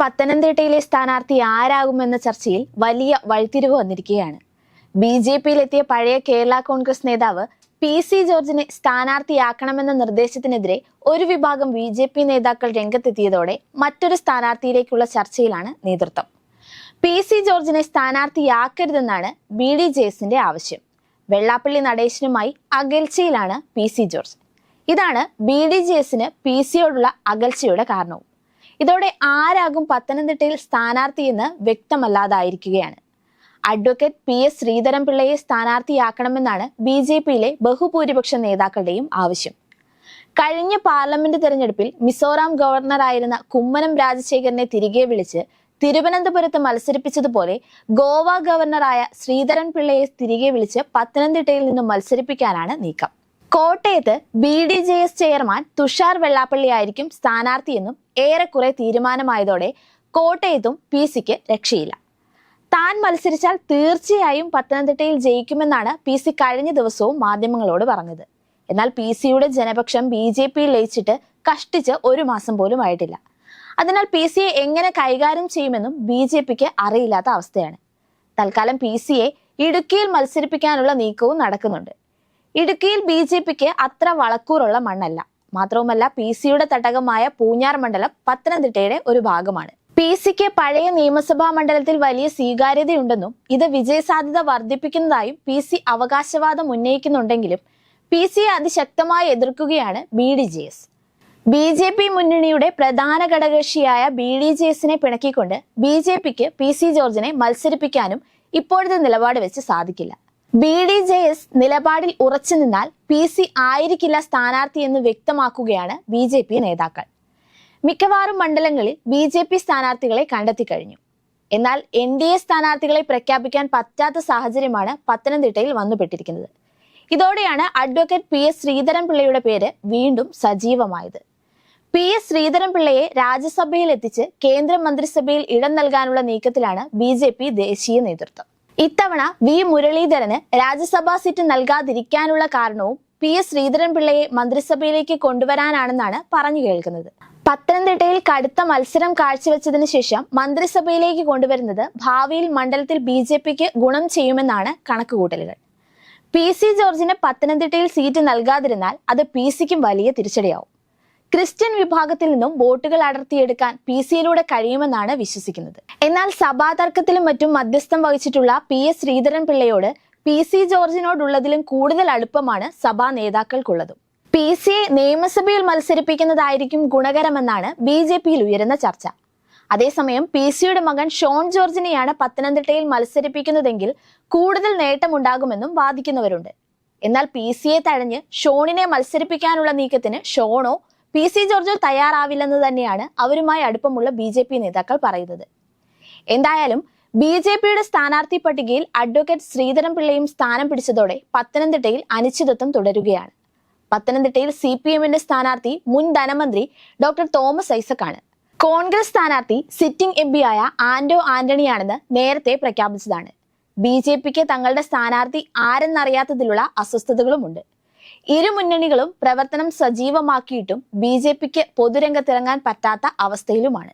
പത്തനംതിട്ടയിലെ സ്ഥാനാർത്ഥി ആരാകുമെന്ന ചർച്ചയിൽ വലിയ വഴിത്തിരിവ് വന്നിരിക്കുകയാണ്. ബി ജെ പിയിലെത്തിയ പഴയ കേരള കോൺഗ്രസ് നേതാവ് പി സി ജോർജിനെ സ്ഥാനാർത്ഥിയാക്കണമെന്ന നിർദ്ദേശത്തിനെതിരെ ഒരു വിഭാഗം ബി ജെ പി നേതാക്കൾ രംഗത്തെത്തിയതോടെ മറ്റൊരു സ്ഥാനാർത്ഥിയിലേക്കുള്ള ചർച്ചയിലാണ് നേതൃത്വം. പി സി ജോർജിനെ സ്ഥാനാർത്ഥിയാക്കരുതെന്നാണ് ബി ഡി ജെ എസിന്റെ ആവശ്യം. വെള്ളാപ്പള്ളി നടേശനുമായി അകൽച്ചയിലാണ് പി സി ജോർജ്. ഇതാണ് ബി ഡി ജെ എസിന് പി സിയോടുള്ള അകൽച്ചയുടെ കാരണവും. ഇതോടെ ആരാകും പത്തനംതിട്ടയിൽ സ്ഥാനാർത്ഥിയെന്ന് വ്യക്തമല്ലാതായിരിക്കുകയാണ്. അഡ്വക്കേറ്റ് പി എസ് ശ്രീധരൻപിള്ളയെ സ്ഥാനാർത്ഥിയാക്കണമെന്നാണ് ബി ജെ പിയിലെ ബഹുഭൂരിപക്ഷ നേതാക്കളുടെയും ആവശ്യം. കഴിഞ്ഞ പാർലമെന്റ് തെരഞ്ഞെടുപ്പിൽ മിസോറാം ഗവർണറായിരുന്ന കുമ്മനം രാജശേഖരനെ തിരികെ വിളിച്ച് തിരുവനന്തപുരത്ത് മത്സരിപ്പിച്ചതുപോലെ ഗോവ ഗവർണറായ ശ്രീധരൻ പിള്ളയെ തിരികെ വിളിച്ച് പത്തനംതിട്ടയിൽ നിന്നും മത്സരിപ്പിക്കാനാണ് നീക്കം. കോട്ടയത്ത് B D J S chairman Thushar Vellappally ആയിരിക്കും സ്ഥാനാർത്ഥിയെന്നും ഏറെക്കുറെ തീരുമാനമായതോടെ കോട്ടയത്തും പി സിക്ക് രക്ഷയില്ല. താൻ മത്സരിച്ചാൽ തീർച്ചയായും പത്തനംതിട്ടയിൽ ജയിക്കുമെന്നാണ് പി സി കഴിഞ്ഞ ദിവസവും മാധ്യമങ്ങളോട് പറഞ്ഞത്. എന്നാൽ പി സിയുടെ ജനപക്ഷം ബി ജെ പിയിൽ ലയിച്ചിട്ട് കഷ്ടിച്ച് ഒരു മാസം പോലും ആയിട്ടില്ല. അതിനാൽ പി സിയെ എങ്ങനെ കൈകാര്യം ചെയ്യുമെന്നും ബി ജെ പിക്ക് അറിയില്ലാത്ത അവസ്ഥയാണ്. തൽക്കാലം പി സിയെ ഇടുക്കിയിൽ മത്സരിപ്പിക്കാനുള്ള നീക്കവും നടക്കുന്നുണ്ട്. ഇടുക്കിയിൽ ബി ജെ പിക്ക് അത്ര വളക്കൂറുള്ള മണ്ണല്ല. മാത്രവുമല്ല പി സിയുടെ തട്ടകമായ പൂഞ്ഞാർ മണ്ഡലം പത്തനംതിട്ടയുടെ ഒരു ഭാഗമാണ്. പി സിക്ക് പഴയ നിയമസഭാ മണ്ഡലത്തിൽ വലിയ സ്വീകാര്യതയുണ്ടെന്നും ഇത് വിജയസാധ്യത വർദ്ധിപ്പിക്കുന്നതായും പി സി അവകാശവാദം ഉന്നയിക്കുന്നുണ്ടെങ്കിലും പി സിയെ അതിശക്തമായി എതിർക്കുകയാണ് B D J S. B J P മുന്നണിയുടെ പ്രധാന ഘടകകക്ഷിയായ ബി ഡി ജെ എസിനെ പിണക്കിക്കൊണ്ട് ബി ജെ പിക്ക് പി സി ജോർജിനെ മത്സരിപ്പിക്കാനും ഇപ്പോഴത്തെ നിലപാട് വെച്ച് സാധിക്കില്ല. ബി ഡി ജെ എസ് നിലപാടിൽ ഉറച്ചു നിന്നാൽ പി സി ആയിരിക്കില്ല സ്ഥാനാർത്ഥി എന്ന് വ്യക്തമാക്കുകയാണ് ബി ജെ പി നേതാക്കൾ. മിക്കവാറും മണ്ഡലങ്ങളിൽ ബി ജെ പി സ്ഥാനാർത്ഥികളെ കണ്ടെത്തി കഴിഞ്ഞു. എന്നാൽ എൻ ഡി എ സ്ഥാനാർത്ഥികളെ പ്രഖ്യാപിക്കാൻ പറ്റാത്ത സാഹചര്യമാണ് പത്തനംതിട്ടയിൽ വന്നുപെട്ടിരിക്കുന്നത്. ഇതോടെയാണ് അഡ്വക്കേറ്റ് പി എസ് ശ്രീധരൻപിള്ളയുടെ പേര് വീണ്ടും സജീവമായത്. പി എസ് ശ്രീധരൻപിള്ളയെ രാജ്യസഭയിൽ എത്തിച്ച് കേന്ദ്ര മന്ത്രിസഭയിൽ ഇടം നൽകാനുള്ള നീക്കത്തിലാണ് ബി ദേശീയ നേതൃത്വം. ഇത്തവണ വി മുരളീധരന് രാജ്യസഭാ സീറ്റ് നൽകാതിരിക്കാനുള്ള കാരണവും പി എസ് ശ്രീധരൻപിള്ളയെ മന്ത്രിസഭയിലേക്ക് കൊണ്ടുവരാനാണെന്നാണ് പറഞ്ഞു കേൾക്കുന്നത്. പത്തനംതിട്ടയിൽ കടുത്ത മത്സരം കാഴ്ചവെച്ചതിന് ശേഷം മന്ത്രിസഭയിലേക്ക് കൊണ്ടുവരുന്നത് ഭാവിയിൽ മണ്ഡലത്തിൽ ബി ജെ പിക്ക് ഗുണം ചെയ്യുമെന്നാണ് കണക്കുകൂട്ടലുകൾ. പി സി ജോർജിന് പത്തനംതിട്ടയിൽ സീറ്റ് നൽകാതിരുന്നാൽ അത് പി സിക്കും വലിയ തിരിച്ചടിയാവും. ക്രിസ്ത്യൻ വിഭാഗത്തിൽ നിന്നും വോട്ടുകൾ അടർത്തിയെടുക്കാൻ പി സിയിലൂടെ കഴിയുമെന്നാണ് വിശ്വസിക്കുന്നത്. എന്നാൽ സഭാ തർക്കത്തിലും മറ്റും മധ്യസ്ഥം വഹിച്ചിട്ടുള്ള പി എസ് ശ്രീധരൻ പിള്ളയോട് പി സി ജോർജിനോടുള്ളതിലും കൂടുതൽ അടുപ്പമാണ് സഭാ നേതാക്കൾക്കുള്ളതും. പി സിയെ നിയമസഭയിൽ മത്സരിപ്പിക്കുന്നതായിരിക്കും ഗുണകരമെന്നാണ് ബി ജെ പിയിൽ ഉയരുന്ന ചർച്ച. അതേസമയം പി സിയുടെ മകൻ ഷോൺ ജോർജിനെയാണ് പത്തനംതിട്ടയിൽ മത്സരിപ്പിക്കുന്നതെങ്കിൽ കൂടുതൽ നേട്ടമുണ്ടാകുമെന്നും വാദിക്കുന്നവരുണ്ട്. എന്നാൽ പി സിയെ തഴഞ്ഞ് ഷോണിനെ മത്സരിപ്പിക്കാനുള്ള നീക്കത്തിന് ഷോണോ പി സി ജോർജോ തയ്യാറാവില്ലെന്ന് തന്നെയാണ് അവരുമായി അടുപ്പമുള്ള ബി ജെ പി നേതാക്കൾ പറയുന്നത്. എന്തായാലും ബി ജെ പിയുടെ സ്ഥാനാർത്ഥി പട്ടികയിൽ അഡ്വക്കേറ്റ് ശ്രീധരൻ പിള്ളയും സ്ഥാനം പിടിച്ചതോടെ പത്തനംതിട്ടയിൽ അനിശ്ചിതത്വം തുടരുകയാണ്. പത്തനംതിട്ടയിൽ സി പി എമ്മിന്റെ സ്ഥാനാർത്ഥി മുൻ ധനമന്ത്രി ഡോക്ടർ തോമസ് ഐസക് ആണ് കോൺഗ്രസ് സ്ഥാനാർത്ഥി സിറ്റിംഗ് എം ആയ ആന്റോ ആന്റണിയാണെന്ന് നേരത്തെ പ്രഖ്യാപിച്ചതാണ്. ബി ജെ പിക്ക് തങ്ങളുടെ സ്ഥാനാർത്ഥി ആരെന്നറിയാത്തതിലുള്ള അസ്വസ്ഥതകളുമുണ്ട്. ഇരു മുന്നണികളും പ്രവർത്തനം സജീവമാക്കിയിട്ടും ബി ജെ പിക്ക് പൊതുരംഗത്തിറങ്ങാൻ പറ്റാത്ത അവസ്ഥയിലുമാണ്.